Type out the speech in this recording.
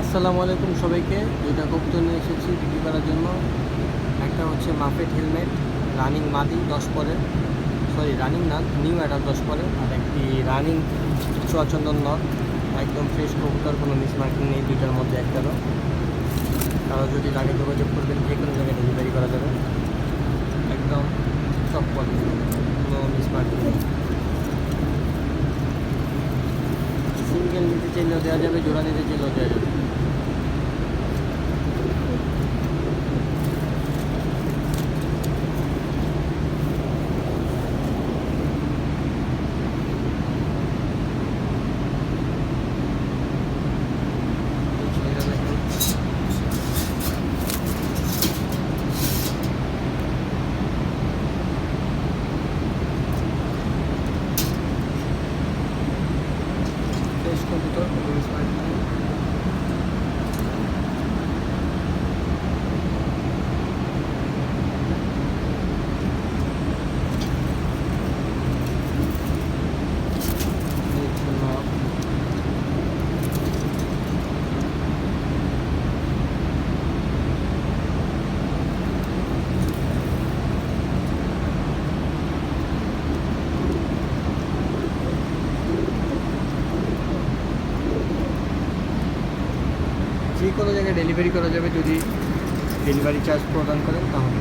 আসসালামু আলাইকুম সবাইকে। দুইটা কবুতর নিয়ে এসেছি বিক্রি করার জন্য। একটা হচ্ছে মাফেট হেলমেট, রানিং মাদি দশ পরে। সরি রানিং না, নিউ অ্যাডাল দশ পরে। আর একটি রানিং চুয়াচন্দন নট একদম ফ্রেশ কবুতর, কোনো মিস মার্কিং নেই, দুইটার মধ্যে একটারও। তারা যদি লাগে যোগাযোগ করবেন, যে কোনো জায়গায় ডেলিভারি করা যাবে। একদম সব কোয়ালিটি কোনো মিস মার্কিং নেই। সিঙ্গেল নিতে চাইলেও দেওয়া যাবে, জোড়া নিতে চাইলেও দেওয়া যাবে। ফ্রেশ কবুতর কোনো স্মার্ট নেই এই হচ্ছে নখ। যে কোনো জায়গায় ডেলিভারি করা যাবে যদি ডেলিভারি চার্জ প্রদান করেন তাহলে?